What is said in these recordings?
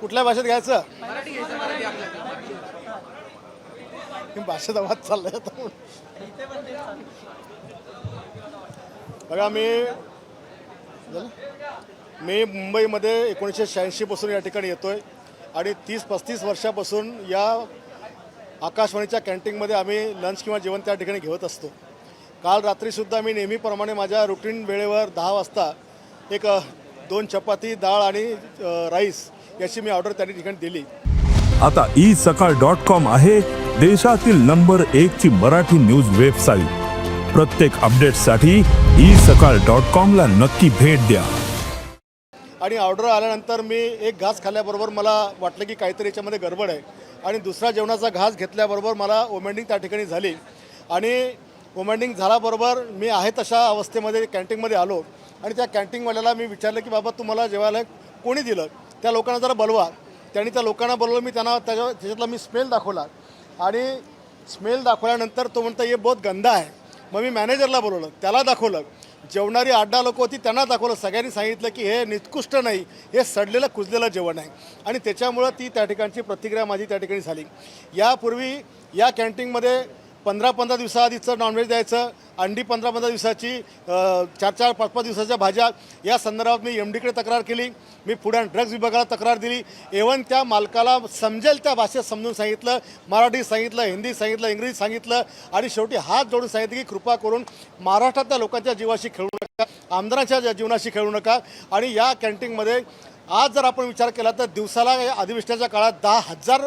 कुठल्या भाषेत घ्यायचं? भाषेचा वाद चाललाय आता. बघा मी? मी मुंबईमध्ये एकोणीसशे शहाऐंशीपासून या ठिकाणी येतोय आणि तीस पस्तीस वर्षापासून या आकाशवाणीच्या कॅन्टीनमध्ये आम्ही लंच किंवा जेवण त्या ठिकाणी घेत असतो. काल रात्रीसुद्धा मी नेहमीप्रमाणे माझ्या रुटीन वेळेवर दहा वाजता एक दोन चपाती डाळ आणि राईस याची मी ऑर्डर त्या ठिकाणी दिली. आता ई सकाळ डॉट कॉम आहे देशातील नंबर एक ची मराठी न्यूज वेबसाईट. प्रत्येक अपडेटसाठी ई सकाळ डॉट कॉम ला नक्की भेट द्या. आणि ऑर्डर आल्यानंतर मी एक घास खाल्ल्याबरोबर मला वाटलं की काहीतरी याच्यामध्ये गडबड आहे. आणि दुसरा जेवणाचा घास घेतल्याबरोबर मला ओमेंडिंग त्या ठिकाणी झाली. आणि ओमेंडिंग झाल्याबरोबर मी आहे तशा अवस्थेमध्ये कॅन्टीनमध्ये आलो. आणि त्या कॅन्टीनवाल्याला मी विचारलं की बाबा तुम्हाला जेवायला कोणी दिलं? त्या लोकांना जरा बोलवा. त्यांनी त्या लोकांना बोलवलं मी त्यांना त्याच्या त्याच्यातला मी स्मेल दाखवला. आणि स्मेल दाखवल्यानंतर तो म्हणता हे बहुत गंदा आहे. मग मी मॅनेजरला बोलवलं त्याला दाखवलं. जेवणारी आड्डा लोक होती त्यांना दाखवलं. सगळ्यांनी सांगितलं की हे निकृष्ट नाही हे सडलेलं कुजलेलं जेवण आहे. आणि त्याच्यामुळं ती त्या ठिकाणची प्रतिक्रिया माझी त्या ठिकाणी झाली. यापूर्वी या कॅन्टीनमध्ये पंधरा पंधरा दिवसाआधीचं नॉनव्हेज द्यायचं अंडी पंधरा पंधरा दिवसाची चार चार पाच पाच दिवसाच्या भाज्या या संदर्भात मी एम डीकडे तक्रार केली. मी पुढे ड्रग्ज विभागाला तक्रार दिली. एवन त्या मालकाला समजेल त्या भाषेत समजून सांगितलं मराठी सांगितलं हिंदी सांगितलं इंग्रजी सांगितलं आणि शेवटी हात जोडून सांगितलं की कृपा करून महाराष्ट्रातल्या लोकांच्या जीवाशी खेळू नका आमदारांच्या जीवनाशी खेळू नका आणि या कॅन्टीनमध्ये आज जर आपण विचार केला तर दिवसाला या अधिवेशनाच्या काळात दहा हजार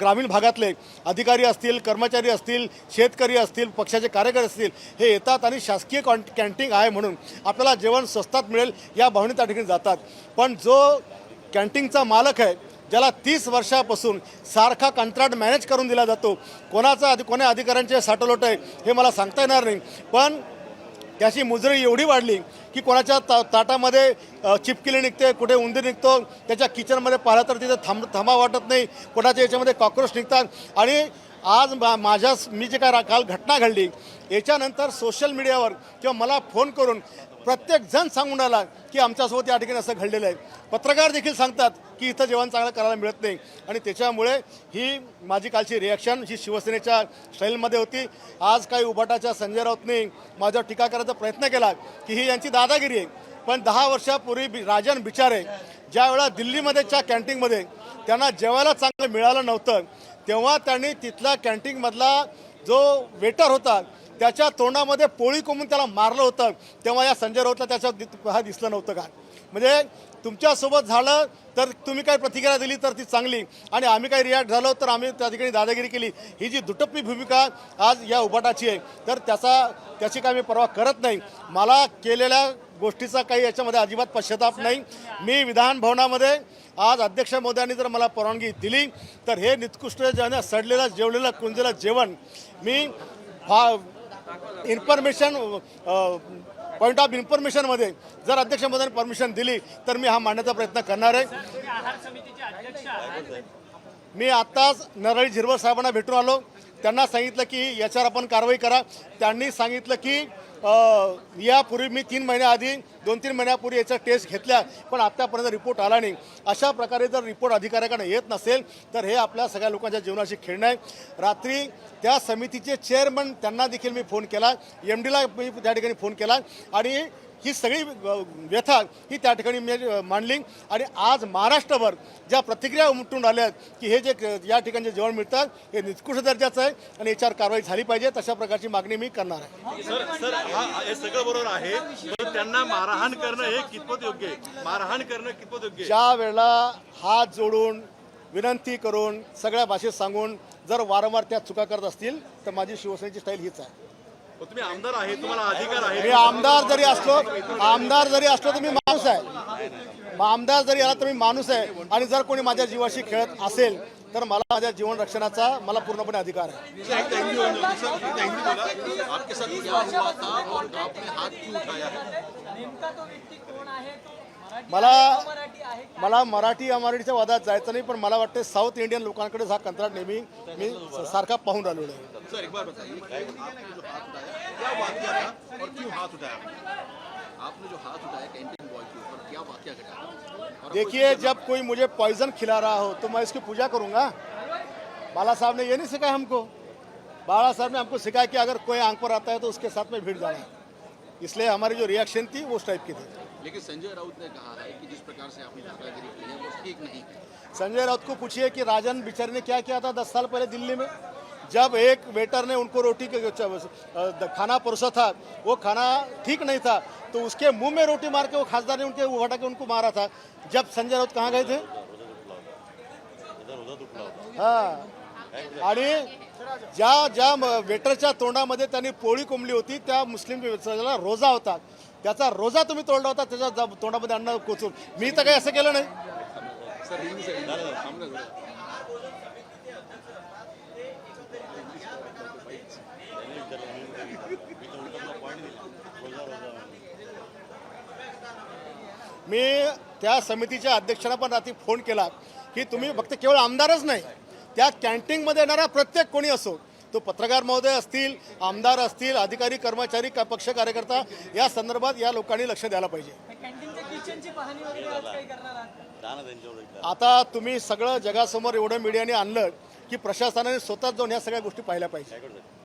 ग्रामीण भागातले अधिकारी असतील कर्मचारी असतील शेतकरी असतील पक्षाचे कार्यकर्ते असतील हे येतात आणि शासकीय कॉन कॅन्टीन आहे म्हणून आपल्याला जेवण स्वस्तात मिळेल या भावने त्या ठिकाणी जातात. पण जो कॅन्टीनचा मालक आहे ज्याला तीस वर्षापासून सारखा कंत्राट मॅनेज करून दिला जातो कोणाचा अधि कोण्या अधिकाऱ्यांचे साठलोट आहे हे मला सांगता येणार नाही. पण त्याची मुजरी एवढी वाढली की कोणाच्या ता ताटामध्ये चिपकिले चिपकिली निघते कुठे उंदीर निघतो त्याच्या किचनमध्ये पाहिलं तर तिथे थांब थांबा वाटत नाही. कोणाच्या याच्यामध्ये कॉक्रोच निघतात. आणि आज मा माझ्या मी जे काय काल घटना घडली याच्यानंतर सोशल मीडियावर किंवा मला फोन करून प्रत्येक जण सांगून आला की आमच्यासोबत या ठिकाणी असं घडलेलं आहे. पत्रकार देखील सांगतात की इथं जेवण चांगलं करायला मिळत नाही. आणि त्याच्यामुळे ही माझी कालची रिॲक्शन ही शिवसेनेच्या स्टाईलमध्ये होती आज काही उभाटाच्या संजय राऊतने माझ्यावर टीका करायचा प्रयत्न केला की ही यांची दादागिरी आहे. पण दहा वर्षापूर्वी बि- राजन बिचारे ज्या वेळा दिल्लीमध्येच्या कॅन्टीनमध्ये त्यांना जेवायला चांगलं मिळालं नव्हतं तेव्हा त्यांनी तिथला कॅन्टीनमधला जो वेटर होता त्याच्या तोंडामध्ये पोळी कोंबून त्याला मारलं होतं. तेव्हा या संजय राऊतला त्याच्या दि- हा दिसलं नव्हतं का? म्हणजे तुमच्यासोबत झालं तर तुम्ही काही प्रतिक्रिया दिली तर ती चांगली. आणि आम्ही काही रिॲक्ट झालो तर आम्ही त्या ठिकाणी दादागिरी केली. ही जी दुटप्पी भूमिका आज या उभाटाची आहे तर त्याचा त्याची काही मी परवा करत नाही. मला केलेल्या गोष्टीचा काही याच्यामध्ये अजिबात पश्चाताप नाही. मी विधान भवनामध्ये आज अध्यक्ष मोद्यांनी जर मला परवानगी दिली तर हे निकृष्ट जे सडलेलं जेवलेलं कुंजलेलं जेवण मी फा इन्फॉर्मेशन पॉईंट ऑफ इन्फॉर्मेशनमध्ये जर अध्यक्ष मोद्यांनी परमिशन दिली तर मी हा मांडण्याचा प्रयत्न करणार आहे. मी आत्ताच नरळी झिरवळ साहेबांना भेटून आलो. त्यांना सांगितलं की याच्यावर आपण कारवाई करा. त्यांनी सांगितलं की यापूर्वी मी तीन महिन्याआधी दोन तीन महिन्यापूर्वी याच्या टेस्ट घेतल्या पण आत्तापर्यंत रिपोर्ट आला नाही. अशा प्रकारे जर रिपोर्ट अधिकाऱ्याकडे येत नसेल तर हे आपल्या सगळ्या लोकांच्या जीवनाशी खेळणं आहे. रात्री त्या समितीचे चेअरमन त्यांना देखील मी फोन केला. एम डीला मी त्या ठिकाणी फोन केला. आणि ही सगळी व्यथा ही त्या ठिकाणी मी मांडली. आणि आज महाराष्ट्रभर ज्या प्रतिक्रिया उमटून आल्या आहेत की हे जे या ठिकाणी जे जेवण मिळतात हे निकृष्ट दर्जाचं आहे आणि याच्यावर कारवाई झाली पाहिजे तशा प्रकारची मागणी मी करणार आहे. सर सर हा सगळं बरोबर आहे त्यांना मारहाण करणं हे कितपत योग्य आहे? मारहाण करणं कितपत योग्य ज्या वेळेला हात जोडून विनंती करून सगळ्या भाषेत सांगून जर वारंवार त्या चुका करत असतील तर माझी शिवसेनेची स्टाईल हीच आहे. तुम्ही आमदार आहे तुम्हाला अधिकार आहे. मी आमदार जरी असलो आमदार जरी असलो तर मी माणूस आहे. मग आमदार जरी आला तर मी माणूस आहे. आणि जर कोणी माझ्या जीवाशी खेळत असेल तर मला माझ्या जीवन रक्षणाचा मला पूर्णपणे अधिकार आहे? मला मला मराठी अमराठीच्या वादात जायचं नाही पण मला वाटतं साऊथ इंडियन लोकांकडे हा कंत्राट नेहमी मी सारखा पाहून राहिलेलो देखिए जब कोई मुझे पॉइजन खिला रहा हो तो मैं इसकी पूजा करूँगा। बाला साहब ने ये नहीं सिखाया हमको? बाला साहब ने हमको सिखाया कि अगर कोई आँख पर आता है तो उसके साथ में भीड़ जाना। है इसलिए हमारी जो रिएक्शन थी वो उस टाइप की थी। लेकिन संजय राउत ने कहा है कि जिस प्रकार से आपने दादागिरी की है वो ठीक नहीं संजय राउत को पूछिए कि राजन बिचारे ने क्या किया था दस साल पहले दिल्ली में? जब एक वेटर ने उनको रोटी के खाना परोसा था वो खाना ठीक नहीं था तो उसके मुँह में रोटी मार के वो खासदार ने उनके वो हटा के उनको मारा था। जब संजय राउत कहाँ गए थे? हा। ज्या ज्या म- वेटरच्या तोंडामध्ये त्यांनी पोळी कोंबली होती त्या मुस्लिम ज्याला रोजा होता. त्याचा रोजा तुम्ही तोडला होता त्याच्या तोंडामध्ये अन्न कोचून. मी तर काही असं केलं नाही. मी त्या समितीच्या अध्यक्षांना पण रात्री फोन केला की तुम्ही फक्त केवळ आमदारच नाही त्या कॅन्टीनमध्ये येणारा प्रत्येक कोणी असो तो पत्रकार महोदय असतील आमदार असतील अधिकारी कर्मचारी का- पक्ष कार्यकर्ता या संदर्भात या लोकांनी लक्ष द्यायला पाहिजे. आता तुम्ही सगळं जगासमोर एवढं मीडियाने आणलं की प्रशासनाने स्वतःच जाऊन या सगळ्या गोष्टी पाहिल्या पाहिजे.